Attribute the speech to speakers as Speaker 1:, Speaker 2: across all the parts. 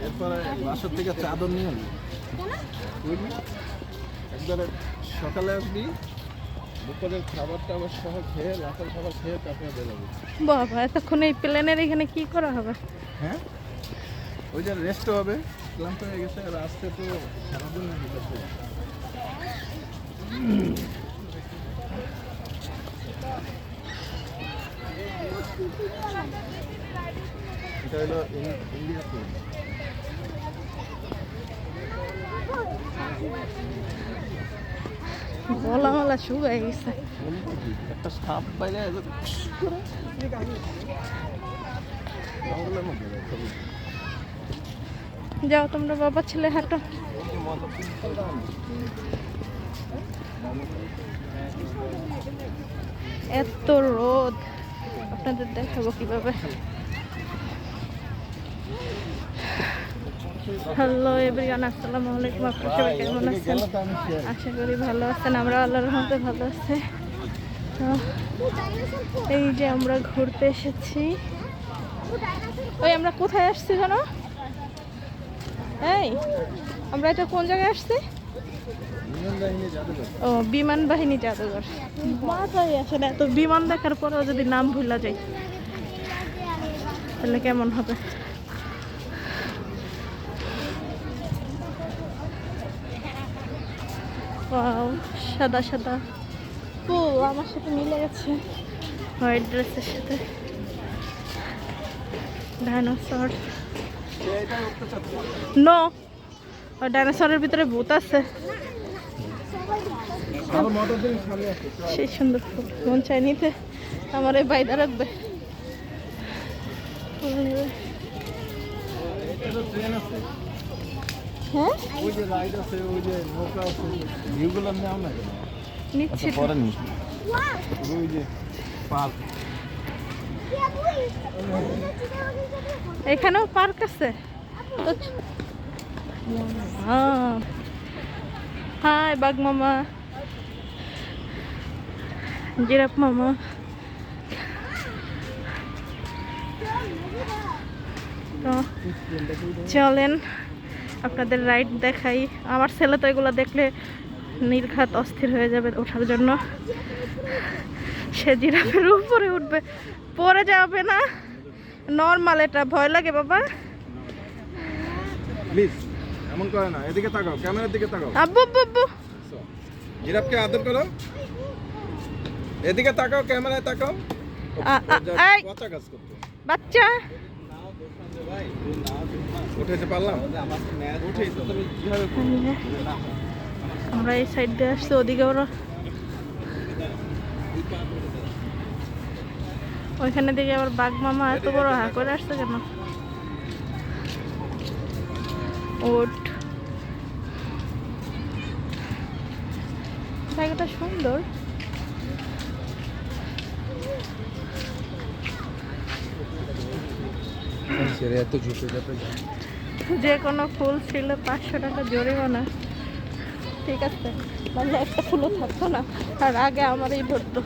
Speaker 1: এরপরে বাসার থেকে চাদর নিয়ে আসবি। বুঝলি? একবারে সকালে আসবি দুপুরের খাবার টাবার সহ খেয়ে রাতের খাবার খেয়ে তারপরে বেরোবি
Speaker 2: বাবা এতক্ষণ এই প্লেনের এখানে কি করা হবে?
Speaker 1: হ্যাঁ? ওই যে রেস্ট হবে ক্লান্ত হয়ে গেছে আর আজকে তো সারাদিন এটা হলো ইন- ইন্ডিয়া ট্যুর
Speaker 2: গলা মালা শুকাই গেছে।
Speaker 1: একটা সাপ বাইরে।
Speaker 2: যাও তোমরা বাবা ছেলে হাঁটো। এত রোদ। আপনাদের দেখাবো কীভাবে। হ্যালো এভরিওয়ান আসসালামু আলাইকুম। আপনারা সবাই কেমন আছেন? আশা করি ভালো আছেন। আমরা আল্লাহর রহমতে ভালো আছি। এই যে আমরা ঘুরতে এসেছি। ওই আমরা কোথায় আসছি জানো? এই আমরা এটা কোন জায়গায় আসছি। ও বিমান বাহিনী জাদুঘর। মাথায় আসে না এত বিমান দেখার পরেও যদি নাম ভুলা যায় তাহলে কেমন হবে? সাদা সাদা। ফুল আমার সাথে মিলে গেছে। হোয়াইট ড্রেসের সাথে। ডাইনোসর। নো ডাইনোসরের ভিতরে ভূত আছে। সেই সুন্দর মন চাই নিতে। আমার এই বাইদা রাখবে। হ্যাঁ? নিচ্ছি
Speaker 1: আচ্ছা
Speaker 2: এখানেও পার্ক আছে? তো হ্যাঁ। হাই বাঘ মামা জিরাফ মামা তো চলেন আপনাদের রাইড দেখাই। আমার ছেলে তো এগুলো দেখলে নির্ঘাত অস্থির হয়ে যাবে ওঠার জন্য। সে জিরাফের উপরে উঠবে। পরে যাবে না। নর্মাল এটা ভয় লাগে বাবা।
Speaker 1: প্লিজ এমন করে না। এদিকে তাকাও ক্যামেরার দিকে তাকাও।
Speaker 2: আব্বু আব্বু আব্বু।
Speaker 1: জিরাফকে আদর করো। এদিকে তাকাও ক্যামেরায় তাকাও।
Speaker 2: বাচ্চা।
Speaker 1: উঠেছে পারলাম?
Speaker 2: আমরা এই সাইড দিয়ে আসছি ওদিকে ওরা। ওইখানে দিকে আবার বাঘ মামা এত বড় হা করে আসছে কেন? ওট জায়গাটা সুন্দর।
Speaker 1: ছেড়ে এত ঝুঁকে যাবে?
Speaker 2: যে কোনো ফুল ছিল পাঁচশো টাকা জরিমানা। ঠিক আছে মানে একটা ফুলও থাকতো না। আর আগে আমারই ধরতো।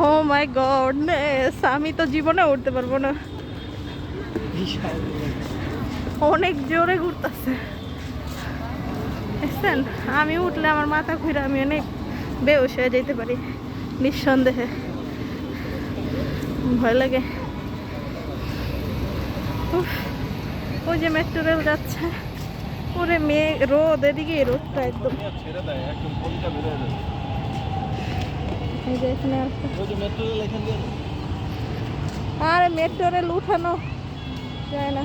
Speaker 2: ও মাই গডনেস আমি তো জীবনে উঠতে পারব না। অনেক জোরে ঘুরতেছে। আমি উঠলে আমার মাথা ঘুরে আমি অনেক বেউস হয়ে যেতে পারি নিঃসন্দেহে। ভয় লাগে। ওই যে মেট্রো রেল যাচ্ছে। ওরে মেয়ে রোদ এদিকে রোদটা একদম। আরে মেট্রো রেল উঠানো যায় না।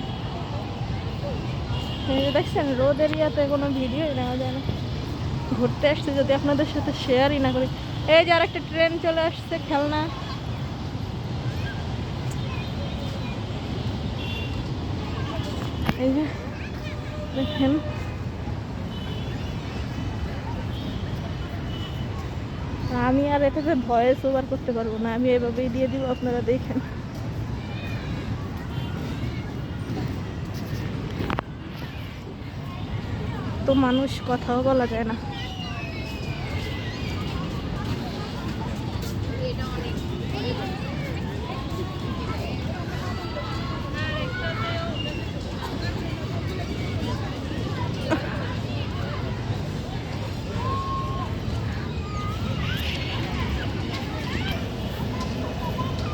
Speaker 2: দেখছেন রোদ এরিয়াতে কোনো ভিডিও নেওয়া যায় না। ঘুরতে আসছে যদি আপনাদের সাথে শেয়ারই না করি। এই যে আর একটা ট্রেন চলে আসছে খেলনা। এই যে, দেখেন। আমি আর এটাতে ভয়েস ওভার করতে পারব না, আমি এভাবেই দিয়ে দিব, আপনারা দেখেন। তো মানুষ কথাও বলা যায় না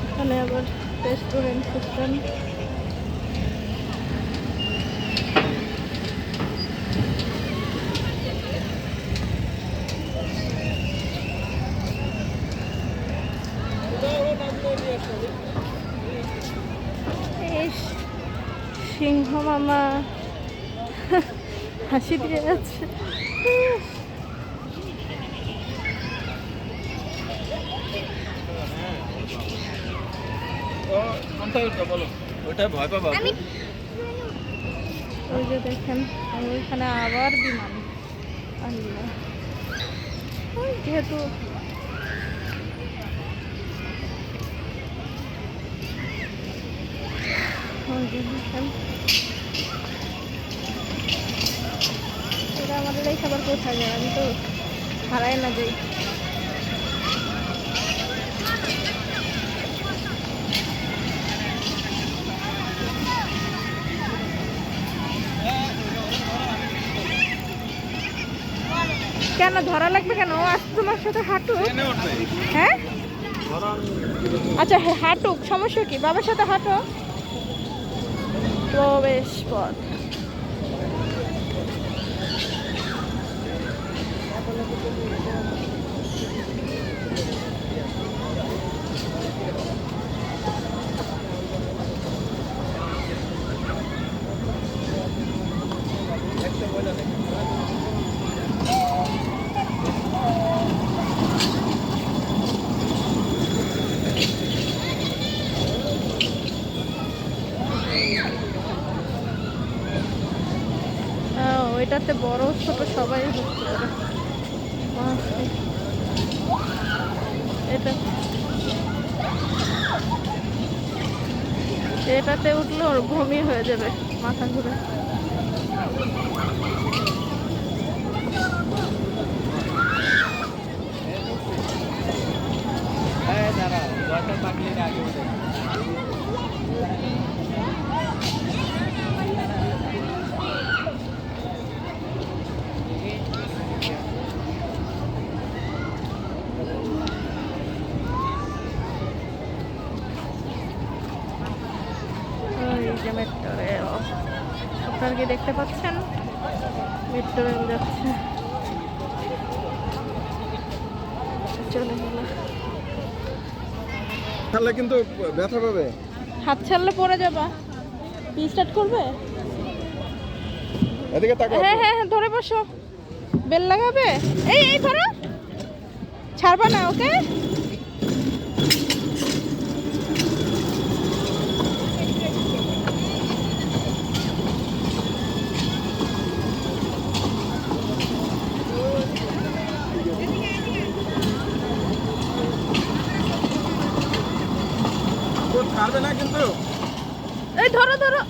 Speaker 2: এখানে আবার রেস্টুরেন্ট ফুস্টুরেন্ট এই সিংহ মামা। হাসি দিয়ে যাচ্ছে
Speaker 1: ও কোনটা ওটা বলো। ভয় পাবা
Speaker 2: ওই যে দেখেন ওইখানে আবার বিমান আল্লাহ যেহেতু আমাদের এই খাবার কোথায় যায়? আমি তো হারাই না যাই। কেন? ধরা লাগবে কেন? ও আজ তোমার সাথে হাঁটুক। হ্যাঁ? আচ্ছা হাঁটুক। সমস্যা কি? বাবার সাথে হাঁটো। প্রবেশ পথ। ওইটাতে বড়, ছোট সবাই ওরা। মাসি। এটা এটাতে উঠলে ওর বমি হয়ে যাবে, মাথা ঘুরে
Speaker 1: দাঁড়া ওয়াটার পাগলির আগে
Speaker 2: কি দেখতে পাচ্ছেন। মেট্রো রেল যাচ্ছে। চলে গেল
Speaker 1: তাহলে কিন্তু ব্যথা পাবে।
Speaker 2: হাত ছাড়লে পড়ে যাবা। কি স্টার্ট করবে?
Speaker 1: এদিকে তাকাও
Speaker 2: হ্যাঁ হ্যাঁ হ্যাঁ ধরে বসো। বেল লাগাবে? এই এই ধরো। ছাড়বা না ওকে
Speaker 1: তো ছাড়বে না কিন্তু
Speaker 2: এই ধরো ধরো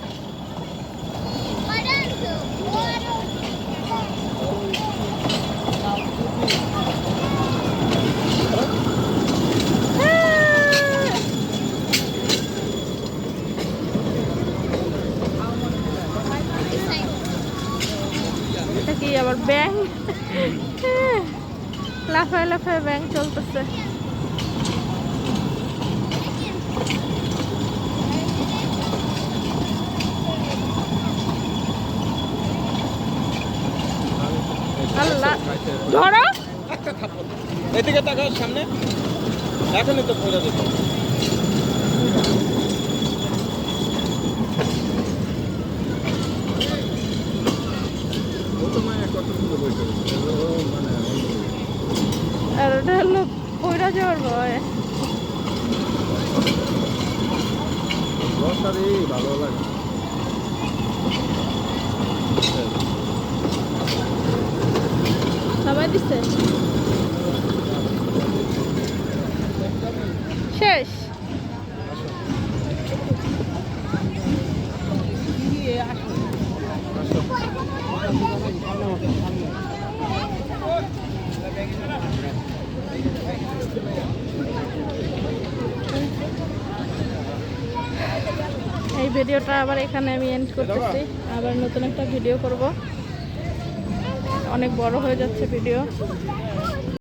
Speaker 2: হ্যাঁ। এটা কি আবার ব্যাং লাফায় লাফায় ব্যাং চলতেছে।
Speaker 1: সামনে। এখনই তো পড়ে যেত ও তো মায়ের কত সুন্দর বই করেছে ও মানে
Speaker 2: আর ওটা হলো যাওয়ার ভয়।
Speaker 1: ভালো লাগে।
Speaker 2: দিছে? শেষ ভিডিওটা আবার এখানে আমি এন্ড করতেছি। আবার নতুন একটা ভিডিও করব। অনেক বড় হয়ে যাচ্ছে ভিডিও।